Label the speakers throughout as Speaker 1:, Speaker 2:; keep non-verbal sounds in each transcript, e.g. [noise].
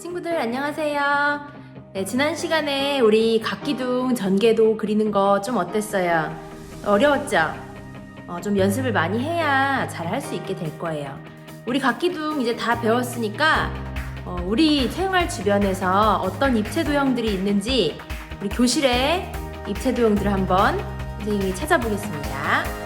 Speaker 1: 친구들 안녕하세요. 네, 지난 시간에 우리 각기둥 전개도 그리는 거 좀 어땠어요? 어려웠죠? 어, 좀 연습을 많이 해야 잘 할 수 있게 될 거예요. 우리 각기둥 이제 다 배웠으니까 어, 우리 생활 주변에서 어떤 입체 도형들이 있는지 우리 교실에 입체 도형들을 한번 선생님이 찾아보겠습니다.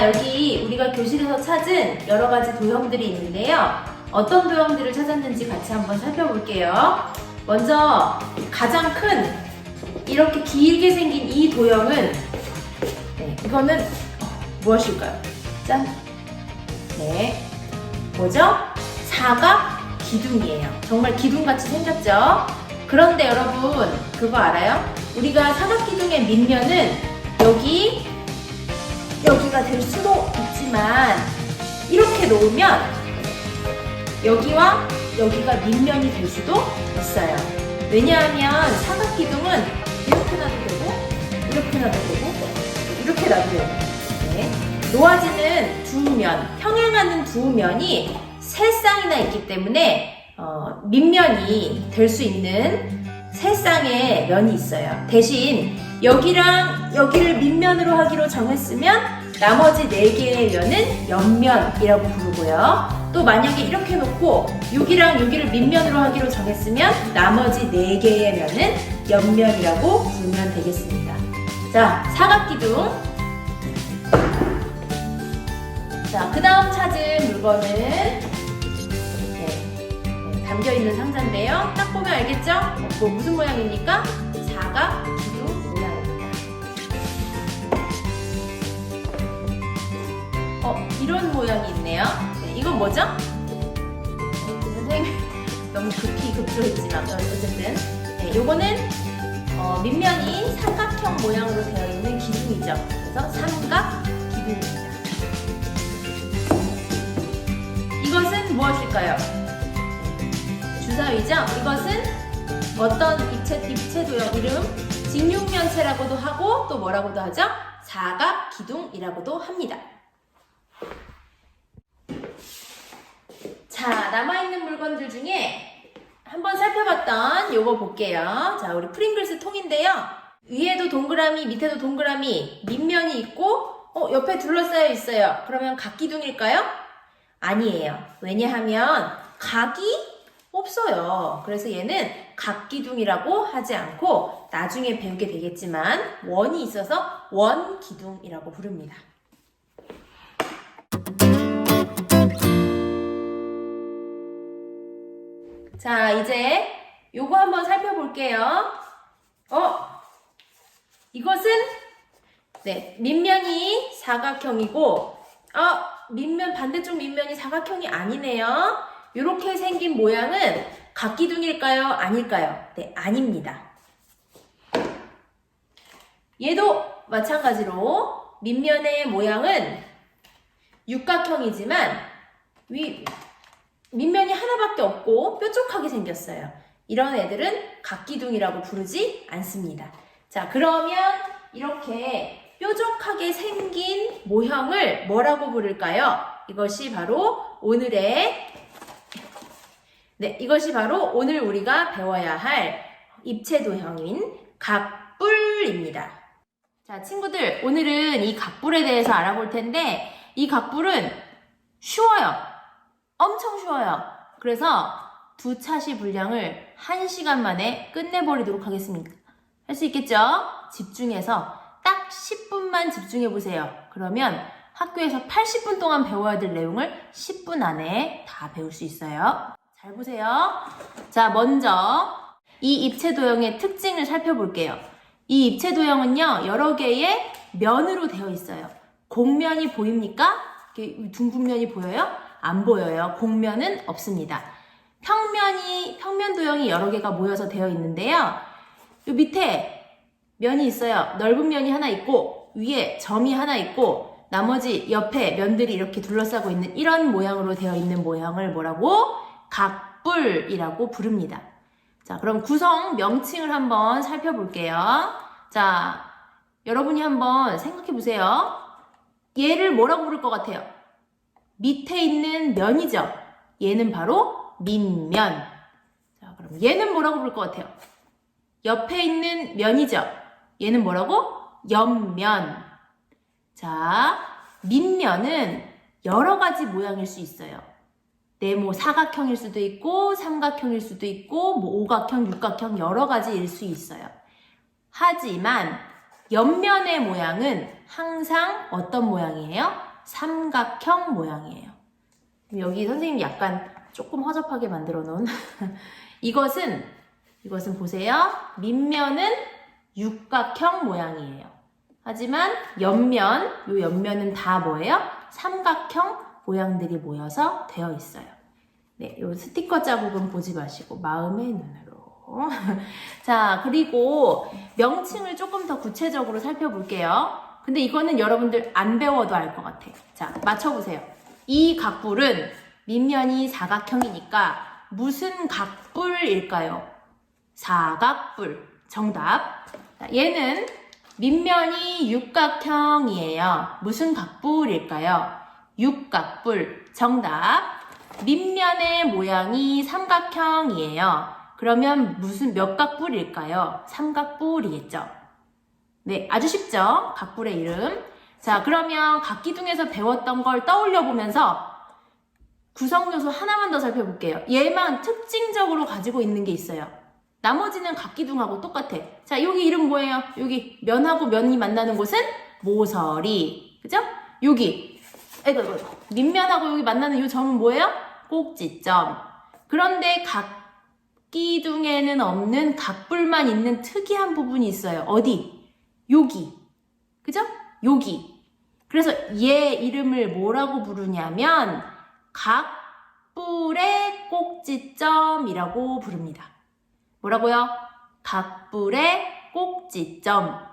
Speaker 1: 자, 여기 우리가 교실에서 찾은 여러 가지 도형들이 있는데요. 어떤 도형들을 찾았는지 같이 한번 살펴볼게요. 먼저 가장 큰 이렇게 길게 생긴 이 도형은 네, 이거는 무엇일까요? 짠. 네. 뭐죠? 사각 기둥이에요. 정말 기둥같이 생겼죠? 그런데 여러분, 그거 알아요? 우리가 사각 기둥의 밑면은 여기 여기가 될 수도 있지만 이렇게 놓으면 여기와 여기가 밑면이 될 수도 있어요. 왜냐하면 사각 기둥은 이렇게 놔도 되고 이렇게 놔도 되고 이렇게 놔도 되고 네. 놓아지는 두 면, 평행하는 두 면이 세 쌍이나 있기 때문에 어, 밑면이 될 수 있는 세 쌍의 면이 있어요. 대신 여기랑 여기를 밑면으로 하기로 정했으면 나머지 네 개의 면은 옆면이라고 부르고요. 또 만약에 이렇게 놓고 여기랑 여기를 밑면으로 하기로 정했으면 나머지 네 개의 면은 옆면이라고 부르면 되겠습니다. 자, 사각기둥. 자, 그 다음 찾은 물건은 네, 네, 담겨있는 상자인데요. 딱 보면 알겠죠? 뭐 무슨 모양입니까? 사각 기둥 이런 모양이 있네요. 네, 이건 뭐죠? [laughs] 너무 급히 급조했지만 어, 어쨌든 네, 요거는 어, 밑면이 삼각형 모양으로 되어 있는 기둥이죠. 그래서 삼각 기둥입니다. 이것은 무엇일까요? 주사위죠. 이것은 어떤 입체, 입체 도형 이름 직육면체라고도 하고 또 뭐라고도 하죠? 사각 기둥이라고도 합니다. 자, 남아있는 물건들 중에 한번 살펴봤던 요거 볼게요. 자, 우리 프링글스 통인데요. 위에도 동그라미, 밑에도 동그라미, 밑면이 있고, 어, 옆에 둘러싸여 있어요. 그러면 각기둥일까요? 아니에요. 왜냐하면 각이 없어요. 그래서 얘는 각기둥이라고 하지 않고 나중에 배우게 되겠지만 원이 있어서 원기둥이라고 부릅니다. 자, 이제 요거 한번 살펴볼게요. 어, 이것은 네, 밑면이 사각형이고 어, 밑면 반대쪽 밑면이 사각형이 아니네요. 이렇게 생긴 모양은 각기둥일까요? 아닐까요? 네, 아닙니다. 얘도 마찬가지로 밑면의 모양은 육각형이지만 위 밑면이 하나밖에 없고 뾰족하게 생겼어요. 이런 애들은 각기둥이라고 부르지 않습니다. 자, 그러면 이렇게 뾰족하게 생긴 모형을 뭐라고 부를까요? 이것이 바로 오늘의 네, 이것이 바로 오늘 우리가 배워야 할 입체 도형인 각불입니다. 자, 친구들, 오늘은 이 각불에 대해서 알아볼 텐데 이 각불은 쉬워요. 엄청 쉬워요. 그래서 두 차시 분량을 한 시간 만에 끝내버리도록 하겠습니다. 할 수 있겠죠? 집중해서 딱 10분만 집중해 보세요. 그러면 학교에서 80분 동안 배워야 될 내용을 10분 안에 다 배울 수 있어요. 잘 보세요. 자, 먼저 이 입체 도형의 특징을 살펴볼게요. 이 입체 도형은요, 여러 개의 면으로 되어 있어요. 곡면이 보입니까? 이렇게 둥근면이 보여요? 안 보여요. 곡면은 없습니다. 평면이, 평면 도형이 여러 개가 모여서 되어 있는데요. 요 밑에 면이 있어요. 넓은 면이 하나 있고, 위에 점이 하나 있고, 나머지 옆에 면들이 이렇게 둘러싸고 있는 이런 모양으로 되어 있는 모양을 뭐라고? 각불이라고 부릅니다. 자, 그럼 구성 명칭을 한번 살펴볼게요. 자, 여러분이 한번 생각해 보세요. 얘를 뭐라고 부를 것 같아요? 밑에 있는 면이죠. 얘는 바로 밑면. 자, 그럼 얘는 뭐라고 부를 것 같아요? 옆에 있는 면이죠. 얘는 뭐라고? 옆면. 자, 밑면은 여러 가지 모양일 수 있어요. 네모 사각형일 수도 있고 삼각형일 수도 있고 뭐 오각형, 육각형 여러 가지일 수 있어요. 하지만 옆면의 모양은 항상 어떤 모양이에요? 삼각형 모양이에요. 여기 선생님이 약간 조금 허접하게 만들어 놓은 [laughs] 이것은 이것은 보세요. 밑면은 육각형 모양이에요. 하지만 옆면, 요 옆면은 다 뭐예요? 삼각형 모양들이 모여서 되어 있어요. 네, 요 스티커 자국은 보지 마시고 마음의 눈으로. [laughs] 자, 그리고 명칭을 조금 더 구체적으로 살펴볼게요. 근데 이거는 여러분들 안 배워도 알 것 같아요. 자, 맞춰보세요. 이 각불은 밑면이 사각형이니까 무슨 각불일까요? 사각불. 정답. 자, 얘는 밑면이 육각형이에요. 무슨 각불일까요? 육각불. 정답. 밑면의 모양이 삼각형이에요. 그러면 무슨 몇 각불일까요? 삼각불이겠죠. 네, 아주 쉽죠? 각불의 이름. 자, 그러면 각기둥에서 배웠던 걸 떠올려 보면서 구성 요소 하나만 더 살펴볼게요. 얘만 특징적으로 가지고 있는 게 있어요. 나머지는 각기둥하고 똑같아. 자, 여기 이름 뭐예요? 여기 면하고 면이 만나는 곳은 모서리. 그죠? 여기. 아이고, 아이고. 밑면하고 여기 만나는 이 점은 뭐예요? 꼭지점. 그런데 각기둥에는 없는 각불만 있는 특이한 부분이 있어요. 어디? 여기. 그죠? 여기. 그래서 얘 이름을 뭐라고 부르냐면 각불의 꼭지점이라고 부릅니다. 뭐라고요? 각불의 꼭지점.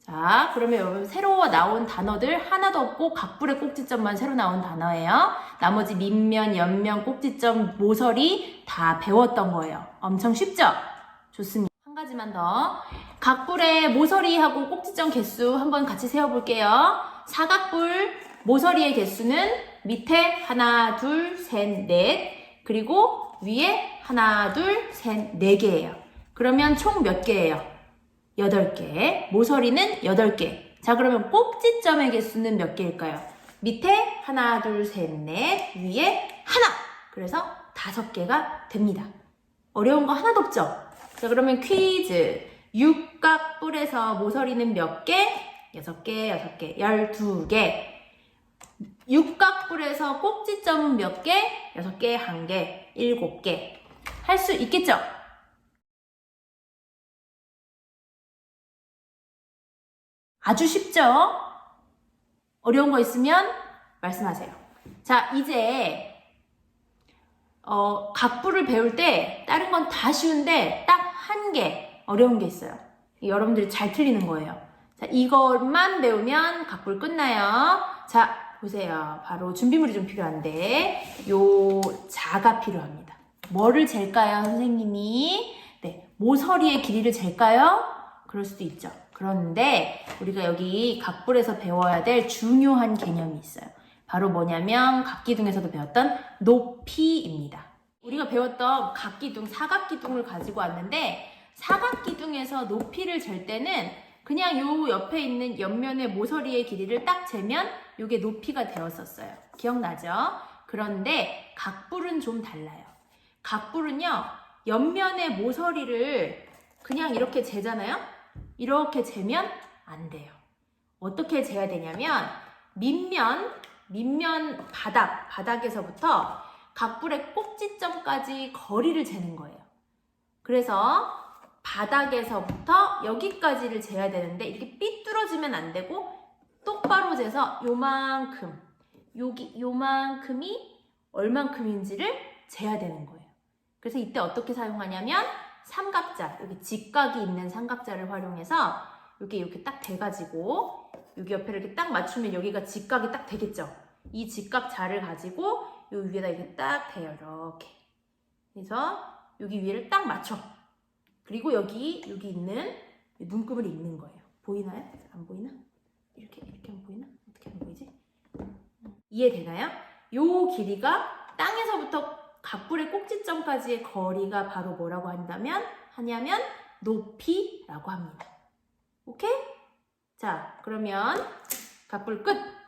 Speaker 1: 자, 그러면 여러분 새로 나온 단어들 하나도 없고 각불의 꼭지점만 새로 나온 단어예요. 나머지 밑면, 옆면, 꼭지점, 모서리 다 배웠던 거예요. 엄청 쉽죠? 좋습니다. 한 가지만 더. 각불의 모서리하고 꼭지점 개수 한번 같이 세어볼게요. 사각불 모서리의 개수는 밑에 하나, 둘, 셋, 넷. 그리고 위에 하나, 둘, 셋, 네 개예요. 그러면 총 몇 개예요? 여덟 개. 모서리는 여덟 개. 자, 그러면 꼭지점의 개수는 몇 개일까요? 밑에 하나, 둘, 셋, 넷. 위에 하나. 그래서 다섯 개가 됩니다. 어려운 거 하나도 없죠? 자, 그러면 퀴즈. 육각뿔에서 모서리는 몇 개? 여섯 개, 여섯 개, 열두 개. 육각뿔에서 꼭지점은 몇 개? 여섯 개, 한 개, 일곱 개. 할 수 있겠죠? 아주 쉽죠? 어려운 거 있으면 말씀하세요. 자, 이제 어, 각부를 배울 때 다른 건 다 쉬운데 딱 한 개 어려운 게 있어요. 여러분들이 잘 틀리는 거예요. 자, 이것만 배우면 각불 끝나요. 자, 보세요. 바로 준비물이 좀 필요한데 요 자가 필요합니다. 뭐를 잴까요, 선생님이? 네, 모서리의 길이를 잴까요? 그럴 수도 있죠. 그런데 우리가 여기 각불에서 배워야 될 중요한 개념이 있어요. 바로 뭐냐면 각기둥에서도 배웠던 높이입니다. 우리가 배웠던 각기둥, 사각기둥을 가지고 왔는데 사각기둥에서 높이를 잴 때는 그냥 요 옆에 있는 옆면의 모서리의 길이를 딱 재면 이게 높이가 되었었어요. 기억나죠? 그런데 각불은 좀 달라요. 각불은요, 옆면의 모서리를 그냥 이렇게 재잖아요? 이렇게 재면 안 돼요. 어떻게 재야 되냐면, 밑면, 밑면 바닥, 바닥에서부터 각불의 꼭지점까지 거리를 재는 거예요. 그래서 바닥에서부터 여기까지를 재야 되는데, 이렇게 삐뚤어지면 안 되고, 똑바로 재서 요만큼, 여기, 요만큼이 얼만큼인지를 재야 되는 거예요. 그래서 이때 어떻게 사용하냐면 삼각자, 여기 직각이 있는 삼각자를 활용해서 여기 이렇게 딱 대가지고 여기 옆에 이렇게 딱 맞추면 여기가 직각이 딱 되겠죠. 이 직각자를 가지고 요 위에다 이렇게 딱 대요. 이렇게. 그래서 여기 위를 딱 맞춰. 그리고 여기 여기 있는 눈금을 입는 거예요. 보이나요? 안 보이나? 이렇게 이렇게 안 보이나? 어떻게 안 보이지? 이해되나요? 요 길이가 땅에서부터 갑불의 꼭지점까지의 거리가 바로 뭐라고 한다면 하냐면 높이라고 합니다. 오케이? 자, 그러면 갑불 끝.